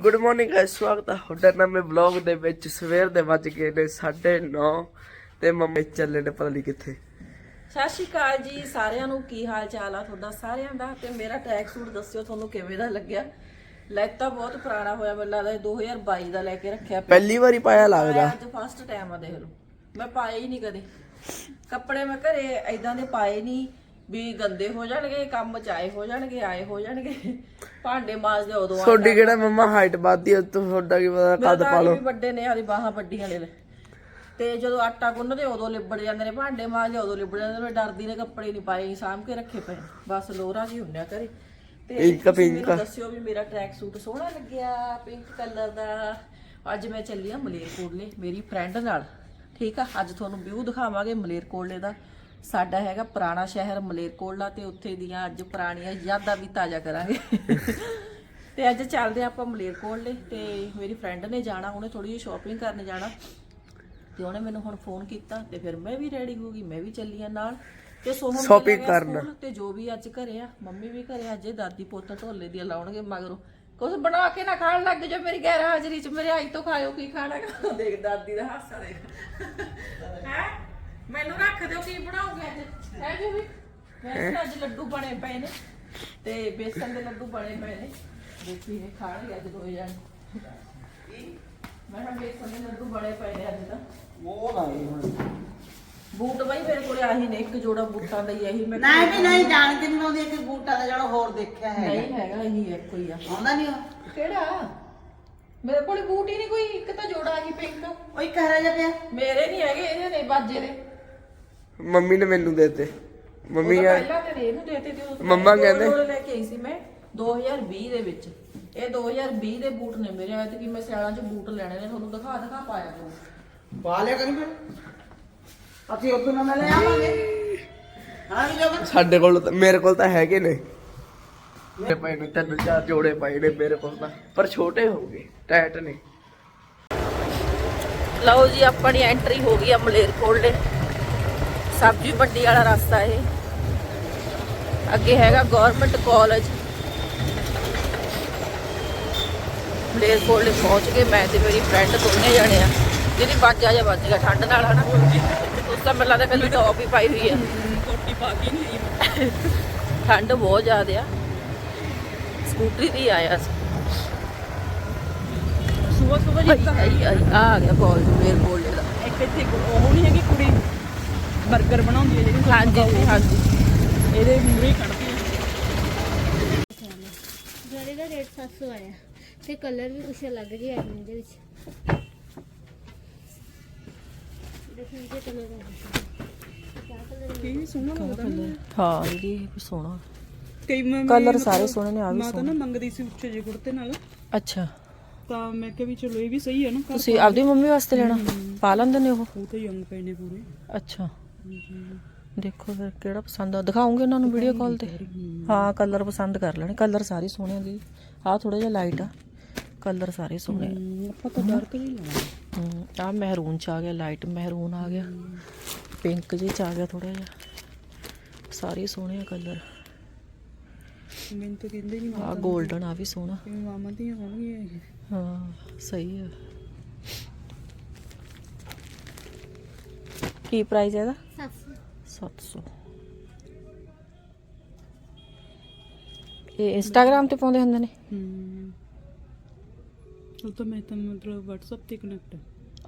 Good morning guys ਸਵਾਗਤ ਹੈ ਤੁਹਾਡਾ ਨਵੇਂ ਵਲੌਗ ਦੇ ਵਿੱਚ। ਸਵੇਰ ਦੇ ਵੱਜ ਗਏ ਨੇ 9:30 ਤੇ ਮੰਮੀ ਚੱਲੇ ਨੇ ਪਤਾ ਨਹੀਂ ਕਿੱਥੇ। ਸਤਿ ਸ਼੍ਰੀ ਅਕਾਲ ਜੀ। ਸਾਰਿਆਂ ਨੂੰ ਕੀ ਹਾਲ ਚਾਲ ਆ ਤੁਹਾਡਾ? ਸਾਰਿਆਂ ਦਾ ਤੇ ਮੇਰਾ ਟਰੈਕ ਸੂਟ ਦੱਸਿਓ ਤੁਹਾਨੂੰ ਕਿਵੇਂ ਦਾ ਲੱਗਿਆ? ਲੈਤਾ ਬਹੁਤ ਪੁਰਾਣਾ ਹੋਇਆ ਮੈਨੂੰ ਲੱਗਦਾ ਇਹ 2022 ਦਾ ਲੈ ਕੇ ਰੱਖਿਆ ਪਿਆ। ਪਹਿਲੀ ਵਾਰੀ ਪਾਇਆ ਲੱਗਦਾ। ਪਾਇਆ ਅੱਜ ਫਸਟ ਟਾਈਮ ਆ ਦੇਖ ਲਓ। ਮੈਂ ਪਾਏ ਹੀ ਨਹੀਂ ਕਦੇ। ਕੱਪੜੇ ਮੈਂ ਘਰੇ ਐਦਾਂ ਦੇ ਪਾਏ ਨਹੀਂ ਵੀ ਗੰਦੇ ਹੋ ਜਾਣਗੇ ਕੰਮ ਚਾਏ ਹੋ ਜਾਣਗੇ ਆਏ ਹੋ ਜਾਣਗੇ। ਭਾਂਡੇ ਮਾਜਦੇ ਉਦੋਂ ਆ ਤੁਹਾਡੀ ਕਿਹੜਾ ਮੰਮਾ ਹਾਈਟ ਵੱਧਦੀ ਤੂੰ ਤੁਹਾਡਾ ਕੀ ਪਤਾ ਕਦ ਪਾ ਲਓ। ਵੀ ਵੱਡੇ ਨੇ ਆਦੀ ਬਾਹਾਂ ਵੱਡੀਆਂ ਨੇ। ਤੇ ਜਦੋਂ ਆਟਾ ਗੁੰਨਦੇ ਉਦੋਂ ਲਿਬੜ ਜਾਂਦੇ ਨੇ ਭਾਂਡੇ ਮਾਂਜਦੇ ਉਦੋਂ ਲਿਬੜ ਜਾਂਦੇ ਨੇ ਡਰਦੀ ਨੇ ਕੱਪੜੇ ਨਹੀਂ ਪਾਏ ਸਾਂਭ ਕੇ ਰੱਖੇ ਪਏ ਬਸ ਲੋਰਾ ਜੀ ਹੁੰਨਿਆ ਕਰੇ ਤੇ ਪਿੰਕ ਪਿੰਕ। ਦੱਸਿਓ ਵੀ ਮੇਰਾ ਟਰੈਕ ਸੂਟ ਸੋਹਣਾ ਲੱਗਿਆ ਪਿੰਕ ਕਲਰ ਦਾ। ਅੱਜ ਮੈਂ ਚੱਲੀ ਆ ਮਲੇਰਕੋਟਲੇ ਮੇਰੀ ਫਰੈਂਡ ਨਾਲ। ਠੀਕ ਆ ਅੱਜ ਤੁਹਾਨੂੰ ਵਿਊ ਦਿਖਾਵਾਂਗੇ ਮਲੇਰਕੋਟਲੇ ਦਾ। ਸਾਡਾ ਹੈਗਾ ਪੁਰਾਣਾ ਸ਼ਹਿਰ ਮਲੇਰਕੋਟਲਾ ਤੇ ਉੱਥੇ ਦੀਆਂ ਅੱਜ ਪੁਰਾਣੀਆਂ ਯਾਦਾਂ ਵੀ ਤਾਜ਼ਾ ਕਰਾਂਗੇ। ਤੇ ਅੱਜ ਚੱਲਦੇ ਆਪਾਂ ਮਲੇਰਕੋਟਲੇ ਤੇ ਮੇਰੀ ਫਰੈਂਡ ਨੇ ਜਾਣਾ ਉਹਨੇ ਥੋੜੀ ਜਿਹੀ ਸ਼ਾਪਿੰਗ ਕਰਨ ਜਾਣਾ। ਤੇ ਉਹਨੇ ਮੈਨੂੰ ਹੁਣ ਫੋਨ ਕੀਤਾ ਤੇ ਫਿਰ ਮੈਂ ਵੀ ਰੈਡੀ ਹੋ ਗਈ ਮੈਂ ਵੀ ਚੱਲੀ ਆ ਨਾਲ। ਤੇ ਸੋਹਣ ਲੱਗਿਆ ਕਰਨ। ਤੇ ਜੋ ਵੀ ਅੱਜ ਘਰੇ ਆ ਮੰਮੀ ਵੀ ਘਰੇ ਅੱਜ ਦਾਦੀ ਪੁੱਤ ਢੋਲੇ ਦੀਆਂ ਲਾਉਣਗੇ ਮਗਰੋਂ। ਕੁਝ ਬਣਾ ਕੇ ਨਾ ਖਾਣ ਲੱਗ ਜੋ ਮੇਰੀ ਗੈਰ ਹਾਜ਼ਰੀ ਚ ਮੇਰੇ ਆਈ ਤੋਂ ਖਾਇਓ ਕੀ ਖਾਣਾ। ਦੇਖ ਦਾਦੀ ਦਾ ਹਾਸਾ ਦੇਖ। ਹੈ? ਮੈਨੂੰ ਰੱਖ ਦਿਓ ਕੀ ਬਣਾਓਗੇ ਅੱਜ? ਹੈ ਜੀ ਵੀ? ਵੈਸੇ ਅੱਜ ਲੱਡੂ ਬਣੇ ਪਏ ਨੇ ਤੇ ਬੇਸਨ ਦੇ ਲੱਡੂ ਬਣੇ ਪਏ ਨੇ। ਦੇਖੀ ਇਹ ਖਾਣਗੇ ਅੱਜ ਦੋ ਜਣ। ਮੈਂ ਕਿਹਾ ਬੇਸਨ ਦੇ ਲੱਡੂ ਬਣੇ ਪਏ ਨੇ ਅੱਜ ਤਾਂ। ਬੂਟ ਬਾਈ ਮੇਰੇ ਕੋਲੇ ਆਹੀ ਨੇ ਇੱਕ ਜੋੜਾ ਬੂਟਾਂ ਦਾ ਹੀ ਇਹੀ ਮੈਂ ਨਹੀਂ ਵੀ ਨਹੀਂ ਜਾਣ ਕੇ ਨਹੀਂ ਆਉਂਦੀ ਕਿ ਬੂਟਾ ਦਾ ਜਿਹੜਾ ਹੋਰ ਦੇਖਿਆ ਹੈ ਨਹੀਂ ਹੈਗਾ ਇਹੀ ਇੱਕ ਹੀ ਆ। ਆਉਂਦਾ ਨਹੀਂ ਉਹ? ਕਿਹੜਾ? ਮੇਰੇ ਕੋਲੇ ਬੂਟ ਹੀ ਨਹੀਂ ਕੋਈ ਇੱਕ ਤਾਂ ਜੋੜਾ ਆਹੀ ਪਿੰਕ ਉਹ ਇੱਕ ਹਰਾ ਜਿਹਾ ਪਿਆ। ਮੇਰੇ ਨਹੀਂ ਹੈਗੇ ਇਹਦੇ ਨੇ ਬਾਜੇ ਦੇ। ਮੰਮੀ ਨੇ ਮੈਨੂੰ ਦੇਤੇ। ਮੰਮੀ ਤਾਂ ਆ ਪਹਿਲਾਂ ਤੇ ਇਹਨੂੰ ਦੇਤੇ ਤੇ ਉਹ ਮੰਮਾ ਕਹਿੰਦੇ- ਲੈ ਕੇ ਆਈ ਸੀ ਮੈਂ 2020 ਦੇ ਵਿੱਚ। ਇਹ 2020 ਦੇ ਬੂਟ ਨੇ ਮੇਰੇ ਆਏ ਤੇ ਕਿ ਮੈਂ ਸਿਆਲਾਂ 'ਚ ਬੂਟ ਲੈਣੇ ਨੇ ਤੁਹਾਨੂੰ ਦਿਖਾ ਦਿਖਾ ਪਾਇਆ ਕਰੂੰ। ਪਾ ਲਿਆ ਕਰੀ ਫਿਰ। ਅਸੀਂ ਉਦੋਂ ਨਾ ਲੈ ਆਵਾਂਗੇ। ਹਾਂ ਵੀ ਜੋਬਨ ਸਾਡੇ ਕੋਲ ਤਾਂ ਮੇਰੇ ਕੋਲ ਤਾਂ ਹੈਗੇ ਨੇ। ਮੇਰੇ ਪਏ ਨੇ ਤਿੰਨ ਚਾਰ ਜੋੜੇ ਪਏ ਨੇ ਮੇਰੇ ਕੋਲ ਤਾਂ। ਪਰ ਛੋਟੇ ਹੋ ਗਏ ਟਾਈਟ ਨੇ। ਲਓ ਜੀ ਆਪਣੀ ਐਂਟਰੀ ਹੋ ਗਈ ਆ ਮਲੇਰਕੋਟਲੇ ਸਬਜ਼ੀ ਮੰਡੀ ਵਾਲਾ ਰਸਤਾ ਇਹ। ਅੱਗੇ ਹੈਗਾ ਗਵਰਨਮੈਂਟ ਕਾਲਜ ਮਲੇਰਕੋਟਲੇ ਪਹੁੰਚ ਗਏ। ਮੈਂ ਤੇ ਮੇਰੀ ਫਰੈਂਡ ਦੋਨੇ ਜਣੇ ਆ। ਜਿਹਦੀ ਬਾਜਾ ਜਾਂ ਵੱਜ ਗਿਆ ਠੰਡ ਨਾਲ ਹਨਾ। ਉਸ ਤਾਂ ਮੈਨੂੰ ਲੱਗਦਾ ਕੱਲੀ ਟੌਪ ਹੀ ਪਾਈ ਹੋਈ ਆ। ਕੋਟੀ ਪਾ ਕੇ ਨਹੀਂ ਠੰਡ ਬਹੁਤ ਜ਼ਿਆਦਾ ਆ। ਸਕੂਟਰੀ ਤੇ ਹੀ ਆਇਆ ਸੀ। ਜੀ ਆਈ ਆਈ ਆ ਗਿਆ ਕਾਲਜ ਮਲੇਰਕੋਟਲੇ ਦਾ ਇੱਕ ਇੱਥੇ ਕੁ- ਉਹ ਨਹੀਂ ਹੈਗੀ ਕੁੜੀ। 버ਗਰ ਬਣਾਉਂਦੀ ਹੈ ਜਿਹੜੀ ਹਾਂਜੀ ਹਾਂਜੀ। ਇਹਦੇ ਮੂਰੇ ਕੱਢਦੀ ਹੈ। ਜੜੇ ਦਾ ਰੇਟ 700 ਆਇਆ। ਤੇ ਕਲਰ ਵੀ ਕੁਛ ਅਲੱਗ ਜਿਹਾ ਆਇਆ ਇਹਦੇ ਵਿੱਚ। ਦੇਖੋ ਇਹ ਕਲਰ ਹੈ ਕਿਆ ਕਲਰ ਕੀ ਸੋਹਣਾ ਲੱਗਦਾ ਨਾ। ਹਾਂ ਇਹਦੀ ਸੋਹਣਾ। ਕਈ ਮੈਂ Colour ਸਾਰੇ ਸੋਹਣੇ ਨੇ, ਆਹ ਵੀ ਮੈਂ ਤਾਂ ਨਾ ਮੰਗਦੀ ਸੀ ਉੱਚੇ ਜਿਹੇ ਕੁੜਤੇ ਨਾਲ। ਅੱਛਾ। ਤਾਂ ਮੈਂ ਕਿਹਾ ਵੀ ਚਲੋ ਇਹ ਵੀ ਸਹੀ ਹੈ ਨਾ ਘਰ ਤੁਸੀਂ ਆਪਦੀ ਮੰਮੀ ਵਾਸਤੇ ਲੈਣਾ? ਪਾ ਲੈਂਦੇ ਨੇ ਉਹ? ਉਹ ਤਾਂ ਯੰਗ ਪਏ ਨੇ ਪੂਰੇ। ਅੱਛਾ। ਦੇਖੋ ਫਿਰ ਕਿਹੜਾ ਪਸੰਦ ਆ। ਦਿਖਾਉਂਗੇ ਉਹਨਾਂ ਨੂੰ ਵੀਡੀਓ ਕਾਲ ਤੇ। ਹਾਂ ਕਲਰ ਪਸੰਦ ਕਰ ਲੈਣੇ। ਕਲਰ ਸਾਰੇ ਸੋਹਣੇ ਆ ਦੀ ਆਹ ਥੋੜਾ ਜਿਹਾ ਲਾਈਟ ਆ। ਕਲਰ ਸਾਰੇ ਸੋਹਣੇ ਆ। ਆਪਾਂ ਤਾਂ ਡਾਰਕ ਨਹੀਂ ਲਾਉਣਾ ਹਮ, ਆਹ ਮਹਿਰੂਨ ਚ ਆ ਗਿਆ ਲਾਈਟ ਮਹਿਰੂਨ ਆ ਗਿਆ। ਪਿੰਕ ਜਿਹੇ ਚ ਆ ਗਿਆ ਥੋੜਾ ਜਿਹਾ। ਸਾਰੇ ਸੋਹਣੇ ਆ ਕਲਰ ਮੈਨੂੰ ਤਾਂ ਕਹਿੰਦੇ ਨਹੀਂ ਆ 골ਡਨ ਆ ਵੀ ਸੋਹਣਾ। ਕਿ ਮਾਮਾ ਦੀਆਂ ਹੋਣਗੀਆਂ ਇਹ। ਹਾਂ ਸਹੀ ਹੈ ਕੀ ਪ੍ਰਾਈਸ ਹੈ ਇਹਦਾ? 700 700 ਇਹ ਇੰਸਟਾਗ੍ਰam ਤੇ ਪਾਉਂਦੇ ਹੁੰਦੇ ਨੇ? ਹਮ ਉਹ ਤਾਂ ਮੈਂ ਤਾਂ ਮਤਲਬ WhatsApp ਤੇ ਕਨੈਕਟ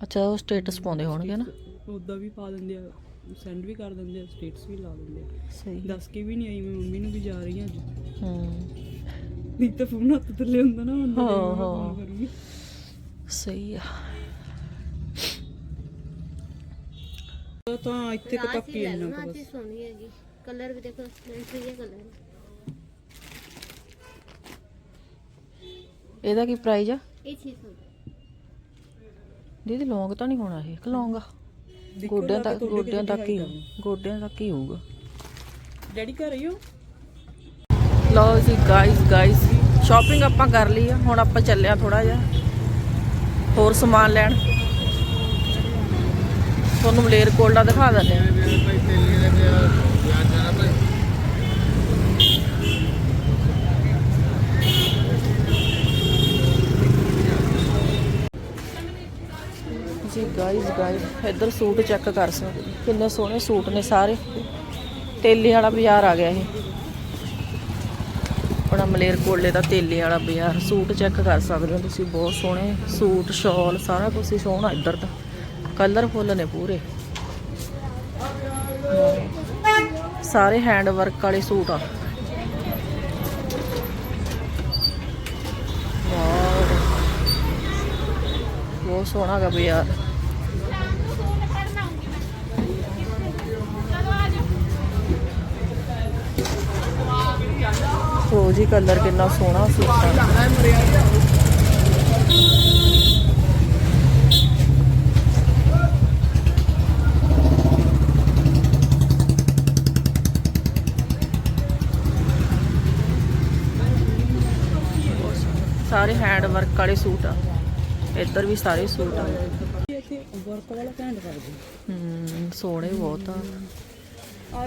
ਅੱਛਾ ਉਹ ਸਟੇਟਸ ਪਾਉਂਦੇ ਹੋਣਗੇ ਨਾ? ਉਦਾਂ ਵੀ ਪਾ ਦਿੰਦੇ ਆ ਸੈਂਡ ਵੀ ਕਰ ਦਿੰਦੇ ਆ ਸਟੇਟਸ ਵੀ ਲਾ ਦਿੰਦੇ ਆ। ਸਹੀ। ਦੱਸ ਕੇ ਵੀ ਨਹੀਂ ਆਈ ਮੈਂ ਮੰਮੀ ਨੂੰ ਵੀ ਜਾ ਰਹੀ ਹਾਂ ਅੱਜ। ਹੂੰ। ਨਹੀਂ ਤਾਂ ਫੋਨ ਹੱਥ ਥੱਲੇ ਹੁੰਦਾ ਨਾ ਹਾਂ, ਹਾਂ। ਹਾਂ। ਹਾਂ ਸਹੀ ਆ ਉਹ ਤਾਂ ਇੱਥੇ ਕੁ ਤੱਕ ਹੀ ਇੰਨਾ ਕੁ ਨਾ ਬਸ। ਚੀਜ਼ ਸੋਹਣੀ ਹੈਗੀ। ਕਲਰ ਵੀ ਦੇਖੋ ਲੈਂਟਰੀ ਜਿਹਾ ਕਲਰ ਹੈ ਇਹਦਾ ਕੀ ਪ੍ਰਾਈਸ ਆ? ਇਹ ਦੀਦੀ ਲੌਂਗ ਤਾਂ ਨਹੀਂ ਹੋਣਾ ਇਹ ਕਿ ਲੌਂਗ ਆ। ਗੋਡਿਆਂ ਤੱਕ ਗੋਡਿਆਂ ਤੱਕ ਹੀ ਗੋਡਿਆਂ ਤੱਕ ਹੀ ਹੋਊਗਾ। ਡੈਡੀ ਘਰ ਹੀ ਹੋ? ਲਓ ਜੀ ਗਾਇਸ ਗਾਇਸ ਸ਼ਾਪਿੰਗ ਆਪਾਂ ਕਰ ਲਈ ਆ। ਹੁਣ ਆਪਾਂ ਚੱਲਿਆ ਥੋੜਾ ਜਿਹਾ ਹੋਰ ਸਮਾਨ ਲੈਣ। ਤੁਹਾਨੂੰ ਮਲੇਰ ਕੋਲਡਾ ਦਿਖਾ ਦਿੰਦੇ ਆ ਜੀ ਗਾਇਸ ਇੱਧਰ ਸੂਟ ਚੈੱਕ ਕਰ ਸਕਦੇ ਕਿੰਨੇ ਸੋਹਣੇ ਸੂਟ ਨੇ ਸਾਰੇ। ਤੇਲੇ ਵਾਲਾ ਬਾਜ਼ਾਰ ਆ ਗਿਆ ਇਹ। ਆਪਣਾ ਮਲੇਰ ਕੋਲੇ ਦਾ ਤੇਲੇ ਵਾਲਾ ਬਾਜ਼ਾਰ। ਸੂਟ ਚੈੱਕ ਕਰ ਸਕਦੇ ਹੋ ਤੁਸੀਂ। ਬਹੁਤ ਸੋਹਣੇ ਸੂਟ, ਸ਼ਾਲ, ਸਾਰਾ ਕੁਝ ਸੋਹਣਾ ਇੱਧਰ ਦਾ। ਕਲਰਫੁੱਲ ਨੇ ਪੂਰੇ। ਸਾਰੇ ਹੈਂਡ ਵਰਕ ਵਾਲੇ ਸੂਟ ਆ। ਬਹੁਤ ਸੋਹਣਾ ਹੈਗਾ ਬਾਜ਼ਾਰ। ਰੋਜੀ ਕਲਰ ਕਿੰਨਾ ਸੋਹਣਾ ਸੂਟਾਂ ਦਾ ਸਾਰੇ ਹੈਂਡ ਵਰਕ ਵਾਲੇ ਸੂਟ ਆ। ਇੱਧਰ ਵੀ ਸਾਰੇ ਸੂਟ ਆ। ਇੱਥੇ ਵਰਕ ਵਾਲਾ ਘੈਂਟ ਕਰਦੇ ਹਮ ਸੋਹਣੇ ਬਹੁਤ ਆ।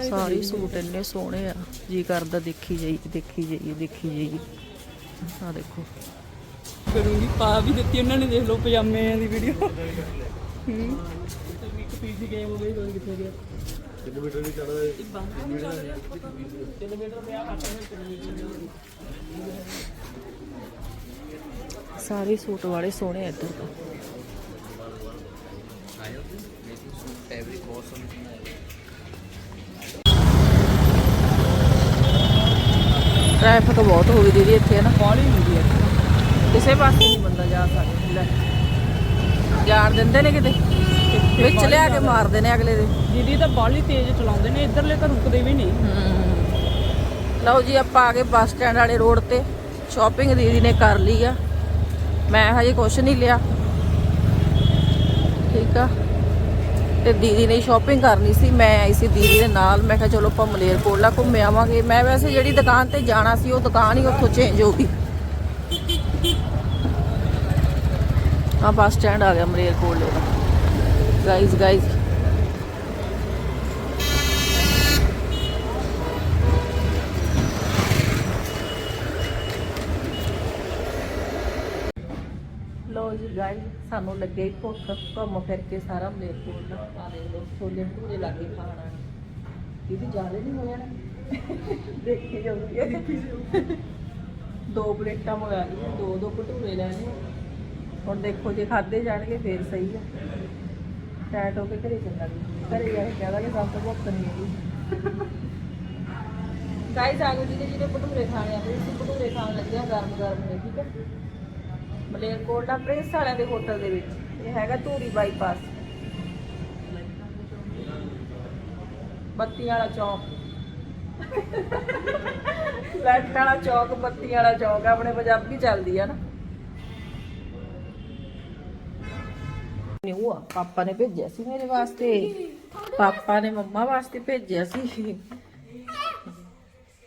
ਸਾਰੇ ਸੂਟ ਇੰਨੇ ਸੋਹਣੇ ਆ। ਜੀ ਕਰਦਾ ਦੇਖੀ ਜਾਈ, ਦੇਖੀ ਜਾਈਏ ਦੇਖੀ ਜਾਈ। ਆ ਦੇਖੋ। ਕਰੂੰਗੀ, ਪਾ ਵੀ ਦਿੱਤੀ ਉਹਨਾਂ ਨੇ, ਦੇਖ ਲਓ, ਪਜਾਮਿਆਂ ਦੀ ਵੀਡੀਓ ਹੂੰ। ਇੱਕ ਪੀਸ ਗੇਮ ਹੋ ਗਈ ਦੋਨ ਕਿੱਥੇ ਗਿਆ ਸਾਰੇ ਸੂਟ ਵਾਲੇ ਸੋਹਣੇ ਇੱਧਰ ਤਾਂ। ਟ੍ਰੈਫਿਕ ਬਹੁਤ ਹੋ ਗਈ ਦੀਦੀ ਇੱਥੇ ਨਾ ਬਾਲੀ ਹੁੰਦੀ ਹੈ ਕਿਸੇ ਪਾਸੇ ਨਹੀਂ ਬੰਦਾ ਜਾ ਸਕਦਾ। ਲੈ। ਜਾਣ ਦਿੰਦੇ ਨੇ ਕਿਤੇ? ਵਿੱਚ ਲਿਆ ਕੇ ਮਾਰਦੇ ਨੇ ਅਗਲੇ ਦੇ। ਦੀਦੀ ਤਾਂ ਬਾਲੀ ਤੇਜ਼ ਚਲਾਉਂਦੇ ਨੇ ਇੱਧਰਲੇ ਤਾਂ ਰੁਕਦੇ ਵੀ ਨਹੀਂ। ਲਓ ਜੀ ਆਪਾਂ ਆ ਗਏ ਬੱਸ ਸਟੈਂਡ ਵਾਲੇ ਰੋਡ ਤੇ। ਸ਼ਾਪਿੰਗ ਦੀਦੀ ਨੇ ਕਰ ਲਈ ਆ। ਮੈਂ ਹਜੇ ਕੁਛ ਨਹੀਂ ਲਿਆ। ਠੀਕ ਆ? ਤੇ ਦੀਦੀ ਨੇ ਸ਼ਾਪਿੰਗ ਕਰਨੀ ਸੀ, ਮੈਂ ਆਈ ਸੀ ਦੀਦੀ ਦੇ ਨਾਲ। ਮੈਂ ਕਿਹਾ ਚਲੋ ਆਪਾਂ ਮਲੇਰਕੋਟਲਾ ਘੁੰਮ ਆਵਾਂਗੇ। ਮੈਂ ਵੈਸੇ ਜਿਹੜੀ ਦੁਕਾਨ ਤੇ ਜਾਣਾ ਸੀ, ਉਹ ਦੁਕਾਨ ਹੀ ਉੱਥੋਂ ਚੇਂਜ ਹੋ ਗਈ। ਆ ਬੱਸ ਸਟੈਂਡ ਆ ਗਿਆ ਮਲੇਰਕੋਟਲੇ ਦਾ ਗਾਈਜ਼ ਗਾਈਜ਼ ਜੀ ਗਾਈਜ਼ ਸਾਨੂੰ ਲੱਗੇ ਹੀ ਭੁੱਖ ਘੁੰਮ ਫਿਰ ਕੇ ਸਾਰਾ ਮਲੇਰਕੋਟ ਦਾ ਆ ਦੇਖ ਛੋਲੇ ਭਟੂਰੇ ਲਾਗੇ ਖਾਣਾ ਇਹਦੀ ਜ਼ਿਆਦਾ ਨਹੀਂ ਹੋਇਆ ਨਾ? ਦੇਖੀ ਦੇਖੀ ਜਾਊਗੀ। ਦੋ ਪਲੇਟਾਂ ਮੰਗਾ ਲਈਆਂ ਦੋ ਦੋ ਭਟੂਰੇ ਲੈ ਲਏ। ਹੁਣ ਦੇਖੋ ਜੇ ਖਾਦੇ ਜਾਣਗੇ ਫੇਰ ਸਹੀ ਆ। ਟੈਟ ਹੋ ਕੇ ਘਰੇ ਚੱਲਾਂਗੇ ਘਰੇ ਜਾ ਕੇ ਕਹਾਂਗੇ ਸਭ ਤੋਂ ਭੁੱਖ ਨਹੀਂ ਹੈਗੀ। ਗਾਈਜ਼ ਆਗੋ ਜਿਹਨੇ ਜਿਹਨੇ ਭਟੂਰੇ ਖਾਣੇ ਆ। ਤੇ ਅਸੀਂ ਭਟੂਰੇ ਖਾਣ ਲੱਗੇ ਆ ਗਰਮ ਗਰਮ ਨੇ ਠੀਕ ਹੈ ਮਲੇਰਕੋਟਲਾ ਪ੍ਰਿੰਸ ਵਾਲਿਆਂ ਦੇ ਹੋਟਲ ਦੇ ਵਿੱਚ। ਇਹ ਹੈਗਾ ਧੂਰੀ ਬਾਈਪਾਸ। ਬੱਤੀ ਵਾਲਾ ਚੌਕ। ਲੈਟ ਵਾਲਾ ਚੌਕ, ਬੱਤੀ ਵਾਲਾ ਚੌਕ ਆਪਣੇ ਪੰਜਾਬੀ ਚੱਲਦੀ ਆ ਨਾ। ਨਿਊ ਆ, ਪਾਪਾ ਨੇ ਭੇਜਿਆ ਸੀ ਮੇਰੇ ਵਾਸਤੇ। ਪਾਪਾ ਨੇ ਮੰਮਾ ਵਾਸਤੇ ਭੇਜਿਆ ਸੀ।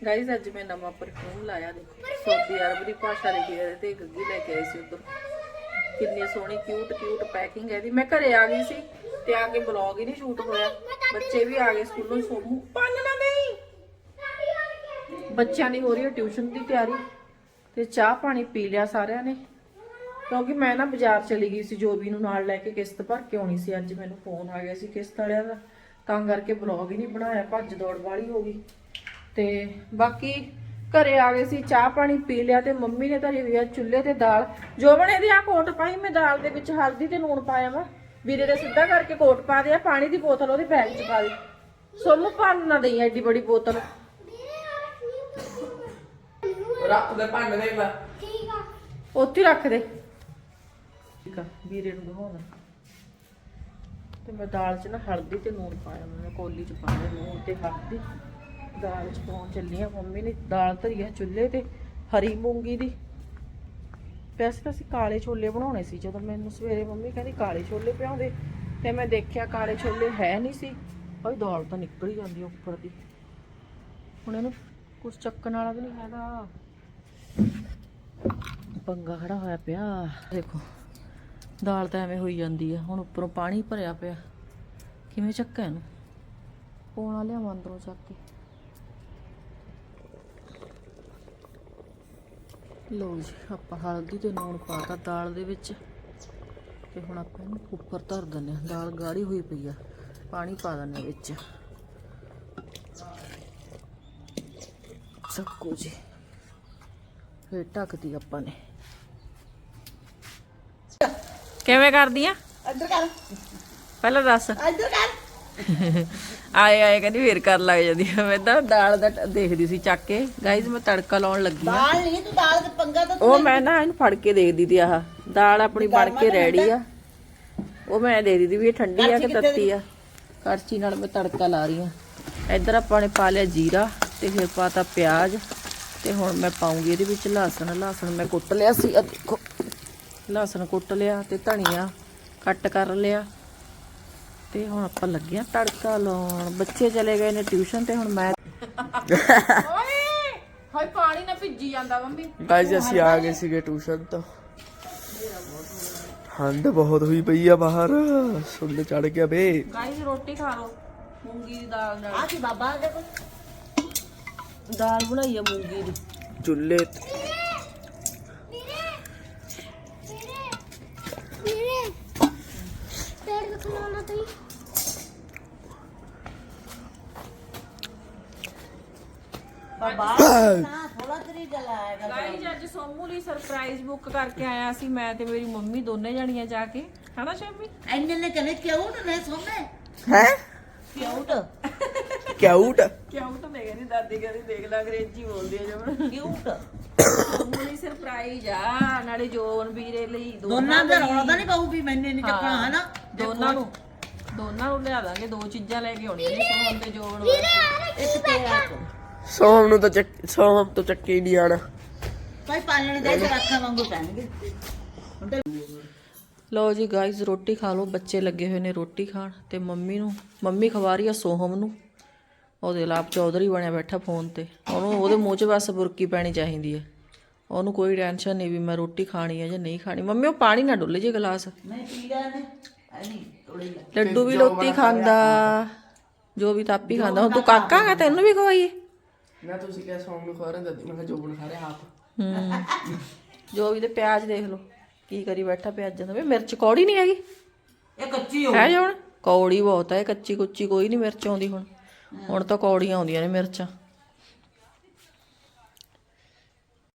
ਗਾਈਜ਼ ਅੱਜ ਮੈਂ ਨਵਾਂ ਪਰਫਿਊਮ ਲਾਇਆ, ਦੇਖੋ। ਸਾਊਦੀ ਅਰਬ ਦੀ ਭਾਸ਼ਾ ਲਿਖੀ ਹੈ ਤੇ ਗੱਗੀ ਲੈ ਕੇ ਆਈ ਸੀ ਉਧਰ। ਕਿੰਨੀ ਸੋਹਣੀ ਕਿਊਟ ਕਿਊਟ ਪੈਕਿੰਗ ਹੈ ਇਹਦੀ। ਮੈਂ ਘਰੇ ਆ ਗਈ ਸੀ ਤੇ ਆ ਕੇ ਬਲੌਗ ਹੀ ਨਹੀਂ ਸ਼ੂਟ ਹੋਇਆ। ਬੱਚੇ ਵੀ ਆ ਗਏ ਸਕੂਲੋਂ ਸੋਮੂ ਪੰਨ ਨਾ ਦੇਈ! ਬੱਚਿਆਂ ਦੀ ਹੋ ਰਹੀ ਹੈ ਟਿਊਸ਼ਨ ਦੀ ਤਿਆਰੀ ਤੇ ਚਾਹ ਪਾਣੀ ਪੀ ਲਿਆ ਸਾਰਿਆਂ ਨੇ। ਕਿਉਂਕਿ ਮੈਂ ਨਾ ਬਾਜ਼ਾਰ ਚਲੀ ਗਈ ਸੀ ਜੋਬੀ ਨੂੰ ਨਾਲ ਲੈ ਕੇ ਕਿਸ਼ਤ ਭਰ ਕੇ ਆਉਣੀ ਸੀ। ਅੱਜ ਮੈਨੂੰ ਫੋਨ ਆ ਗਿਆ ਸੀ ਕਿਸ਼ਤ ਵਾਲਿਆਂ ਦਾ। ਤਾਂ ਕਰਕੇ ਬਲੌਗ ਹੀ ਨਹੀਂ ਬਣਾਇਆ। ਭੱਜ ਦੌੜ ਵਾਲੀ ਹੋ ਗਈ। ਤੇ ਬਾਕੀ ਘਰੇ ਆ ਗਏ ਸੀ ਚਾਹ ਪਾਣੀ ਪੀ ਲਿਆ ਤੇ ਮੰਮੀ ਨੇ ਧਰੀ ਹੋਈ ਆ ਚੁੱਲ੍ਹੇ ਤੇ ਦਾਲ। ਜੋ ਬਣੇ ਦੀ ਆ ਕੋਟ ਪਾਈ ਮੈਂ ਦਾਲ ਦੇ ਵਿੱਚ ਹਲਦੀ ਤੇ ਲੂਣ ਪਾਇਆ ਵਾ। ਵੀਰੇ ਦੇ ਸਿੱਧਾ ਕਰਕੇ ਕੋਟ ਪਾ ਦਿਆ ਪਾਣੀ ਦੀ ਬੋਤਲ ਉਹਦੇ ਬੈਗ 'ਚ ਪਾ ਦੇ। ਸੋਮੂ ਪੰਨ ਨਾ ਦੇਈ ਐਡੀ ਬੜੀ ਬੋਤਲ। ਰੱਖ ਦੇ ਭਾਂਡੇ ਦੇ ਮੈਂ। ਉੱਥੇ ਰੱਖ ਦੇ। ਠੀਕ ਆ ਵੀਰੇ ਨੂੰ ਦਿਖਾਉਣਾ। ਤੇ ਮੈਂ ਦਾਲ 'ਚ ਨਾ ਹਲਦੀ ਤੇ ਲੂਣ ਪਾਇਆ ਮੈਂ ਕੋਲੀ 'ਚ ਪਾ ਲਿਆ ਲੂਣ ਤੇ ਹਲਦੀ। ਦਾਲ 'ਚ ਪਾਉਣ ਚੱਲੀ ਆ ਮੰਮੀ ਨੇ ਦਾਲ ਧਰੀ ਆ ਚੁੱਲ੍ਹੇ ਤੇ, ਹਰੀ ਮੂੰਗੀ ਦੀ। ਵੈਸੇ ਤਾਂ ਅਸੀਂ ਕਾਲੇ ਛੋਲੇ ਬਣਾਉਣੇ ਸੀ। ਜਦੋਂ ਮੈਨੂੰ ਸਵੇਰੇ ਮੰਮੀ ਕਹਿੰਦੀ ਕਾਲੇ ਛੋਲੇ ਪਿਆਉਂਦੇ, ਤੇ ਮੈਂ ਦੇਖਿਆ ਕਾਲੇ ਛੋਲੇ ਹੈ ਨਹੀਂ ਸੀ। ਭਾਈ ਦਾਲ ਤਾਂ ਨਿਕਲ ਹੀ ਜਾਂਦੀ ਉੱਪਰ ਦੀ। ਹੁਣ ਇਹਨੂੰ ਕੁਝ ਚੱਕਣ ਵਾਲਾ ਵੀ ਨਹੀਂ ਹੈਗਾ। ਪੰਗਾ ਖੜਾ ਹੋਇਆ ਪਿਆ। ਦੇਖੋ, ਦਾਲ ਤਾਂ ਐਵੇਂ ਹੋਈ ਜਾਂਦੀ ਆ। ਹੁਣ ਉੱਪਰੋਂ ਪਾਣੀ ਭਰਿਆ ਪਿਆ। ਕਿਵੇਂ ਚੱਕਾ ਇਹਨੂੰ? ਪੋਣਾ ਲਿਆਵਾਂ ਅੰਦਰੋਂ ਚੱਕ ਕੇ। ਲਓ ਜੀ ਆਪਾਂ ਹਲਦੀ ਤੇ ਲੂਣ ਪਾਤਾ ਦਾਲ ਦੇ ਵਿੱਚ। ਤੇ ਹੁਣ ਆਪਾਂ ਇਹਨੂੰ ਉੱਪਰ ਧਰ ਦਿੰਦੇ ਹਾਂ। ਦਾਲ ਗਾੜੀ ਹੋਈ ਪਈ ਆ। ਪਾਣੀ ਪਾ ਦਿੰਦੇ ਹਾਂ ਵਿੱਚ। ਚੱਕੋ ਜੀ। ਫਿਰ ਢੱਕਦੀ ਆਪਾਂ ਨੇ। ਕਿਵੇਂ ਕਰਦੀ ਆ? ਇੱਧਰ ਕਰ। ਪਹਿਲਾਂ ਦੱਸ। ਇੱਧਰ ਕਰ। ਆਏ ਆਏ ਕਹਿੰਦੀ ਫੇਰ ਕਰ ਲੱਗ ਜਾਂਦੀ ਆ। ਮੈਂ ਤਾਂ ਦਾਲ ਦਾ ਟ- ਦੇਖਦੀ ਸੀ ਚੱਕ ਕੇ। ਗਾਈਜ਼ ਮੈਂ ਤੜਕਾ ਲਾਉਣ ਲੱਗੀ ਆ। ਦਾਲ ਨਹੀਂ ਤੂੰ ਦਾਲ ਦੇ ਪੰਗਾ ਤਾਂ ਉਹ ਮੈਂ ਨਾ ਇਹਨੂੰ ਫੜ ਕੇ ਦੇਖਦੀ ਤੀ ਆਹ ਦਾਲ ਆਪਣੀ ਬਣ ਕੇ ਰੈਡੀ ਆ। ਉਹ ਮੈਂ ਦੇਖਦੀ ਤੀ ਵੀ ਇਹ ਠੰਡੀ ਆ ਕਿ ਤੱਤੀ ਆ। ਕੜਛੀ ਨਾਲ ਮੈਂ ਤੜਕਾ ਲਾ ਰਹੀ ਆ। ਇੱਧਰ ਆਪਾਂ ਨੇ ਪਾ ਲਿਆ ਜੀਰਾ ਤੇ ਫਿਰ ਪਾਤਾ ਪਿਆਜ਼ ਤੇ ਹੁਣ ਮੈਂ ਪਾਉਂਗੀ ਇਹਦੇ ਵਿੱਚ ਲਹਸਣ ਲਹਸਣ ਮੈਂ ਕੁੱਟ ਲਿਆ ਸੀ। ਆ ਦੇਖੋ। ਲਹਸਣ ਕੁੱਟ ਲਿਆ ਤੇ ਧਨੀਆ ਕੱਟ ਕਰ ਲਿਆ। ਤੇ ਹੁਣ ਆਪਾਂ ਲੱਗੇ ਆ ਤੜਕਾ ਲਾਉਣ। ਬੱਚੇ ਚਲੇ ਗਏ ਨੇ ਟਿਊਸ਼ਨ ਤੇ ਹੁਣ ਮੈਂ ਹਾਏ ਪਾਣੀ ਨਾ ਭਿੱਜੀ ਜਾਂਦਾ ਮੰਮੀ। ਗਾਇਸ ਅਸੀਂ ਆ ਗਏ ਸੀਗੇ ਟਿਊਸ਼ਨ ਤੋਂ। ਠੰਡ ਬਹੁਤ ਹੋਈ ਪਈ ਆ ਬਾਹਰ। ਸੁੰਨ ਚੜ ਗਿਆ ਬੇ ਗਾਈਸ ਰੋਟੀ ਖਾ ਲਓ। ਮੂੰਗੀ ਦੀ ਦਾਲ ਨਾਲ। ਆ ਕੀ ਬਾਬਾ ਆ ਦੇਖੋ ਦਾਲ ਬਣਾਈ ਆ ਮੂੰਗੀ ਦੀ। ਚੁੱਲ੍ਹੇ ਤੇ ਵੀਰੇ ਪੇੜ ਦਿਖਣਾ ਨਾ ਤਈ ਬਾਬਾ ਨਾ ਥੋੜਾ ਤਰੀ ਜਲਾਏਗਾ ਗਾਈਸ ਅੱਜ ਸੋਮੂ ਲਈ ਸਰਪ੍ਰਾਈਜ਼ ਬੁੱਕ ਕਰਕੇ ਆਇਆ ਸੀ। ਮੈਂ ਤੇ ਮੇਰੀ ਮੰਮੀ ਦੋਨੇ ਜਣੀਆਂ ਜਾ ਕੇ। ਹਨਾ ਸ਼ਮੀ? ਐਨੇ ਨੇ ਕਹਿੰਦੇ ਕਿਉਂ ਨੇ ਸੋਨੇ ਹੈ? ਕਿਉਂ ਕਿਊਟ ਤਾਂ ਮੈਂ ਕਹਿੰਦੀ ਦਾਦੀ ਕਹਿੰਦੀ ਦੇਖ ਲੈ ਅੰਗਰੇਜ਼ੀ ਬੋਲਦੀ ਆ ਜਮਨ। ਕਿਉਂ ਸੋਮੂ ਲਈ ਸਰਪ੍ਰਾਈਜ਼ ਆ ਨਾਲੇ ਜੋਨ ਵੀਰੇ ਲਈ ਦੋਨਾਂ ਦਾ ਰੌਲਾ ਤਾਂ ਨਹੀਂ ਪਾਉ ਵੀ ਮੈਨੇ ਨਹੀਂ ਚੱਕਣਾ ਹਨਾ? ਦੋਨਾਂ ਨੂੰ ਦੋਨਾਂ ਨੂੰ ਲਿਆ ਦਾਂਗੇ ਦੋ ਚੀਜ਼ਾਂ ਲੈ ਕੇ ਆਉਣੀਆਂ ਨੇ ਸੋਹਣ ਤੇ ਜੋਨ ਇੱਕ ਤੇਰਾ ਸੋਮ ਨੂੰ ਤਾਂ ਚੱਕ ਸੋਮ ਤੋਂ ਚੱਕੇ ਹੀ ਨਹੀਂ ਆਣਾ ਭਾਈ ਪਾਲਣ ਦੇ ਰੱਖਾਂ ਵਾਂਗੂ ਪੈਣਗੇ। ਲਓ ਜੀ ਗਾਇਜ਼ ਰੋਟੀ ਖਾ ਲਓ ਬੱਚੇ ਲੱਗੇ ਹੋਏ ਨੇ ਰੋਟੀ ਖਾਣ ਤੇ ਮੰਮੀ ਨੂੰ ਮੰਮੀ ਖਵਾ ਰਹੀ ਆ ਸੋਹਮ ਨੂੰ। ਉਹਦੇ ਲਾਪ ਚੌਧਰੀ ਬਣਿਆ ਬੈਠਾ ਫੋਨ ਤੇ। ਉਹਨੂੰ ਉਹਦੇ ਮੂੰਹ 'ਚ ਬਸ ਬੁਰਕੀ ਪੈਣੀ ਚਾਹੀਦੀ ਹੈ। ਉਹਨੂੰ ਕੋਈ ਟੈਨਸ਼ਨ ਨਹੀਂ ਵੀ ਮੈਂ ਰੋਟੀ ਖਾਣੀ ਹੈ ਜਾਂ ਨਹੀਂ ਖਾਣੀ। ਮੰਮੀ ਉਹ ਪਾਣੀ ਨਾ ਡੁੱਲੇ ਜੇ ਗਲਾਸ। ਮੈਂ ਪੀ ਥੋੜੀ ਲੱਡੂ ਵੀ ਰੋਟੀ ਖਾਂਦਾ ਜੋ ਵੀ ਤਾਪੀ ਖਾਂਦਾ। ਹੁਣ ਤੂੰ ਕਾਕਾ ਹੈ ਤੈਨੂੰ ਵੀ ਖਵਾਈਏ? ਨਾ ਤੁਸੀਂ ਕਿਹਾ ਸੋਮ ਨੂੰ ਖਾ ਰਹੇ ਦਾਦੀ ਮੈਂ ਕਿਹਾ ਜੋਬਨ ਖਾ ਰਿਹਾ ਆਪ। ਹੂੰ। ਜੋ ਵੀ ਤੇ ਪਿਆਜ਼ ਦੇਖ ਲਓ ਕੀ ਕਰੀ ਬੈਠਾ ਪਿਆਜ਼ਾਂ ਦਾ। ਵੀ ਮਿਰਚ ਕੌੜੀ ਨਹੀਂ ਹੈਗੀ? ਇਹ ਕੱਚੀ ਹੋ ਹੈ ਜੀ ਹੁਣ? ਕੌੜੀ ਬਹੁਤ ਹੈ ਕੱਚੀ ਕੁੱਚੀ ਕੋਈ ਨਹੀਂ ਮਿਰਚ ਆਉਂਦੀ ਹੁਣ। ਹੁਣ ਤਾਂ ਕੌੜੀਆਂ ਆਉਂਦੀਆਂ ਨੇ ਮਿਰਚਾਂ।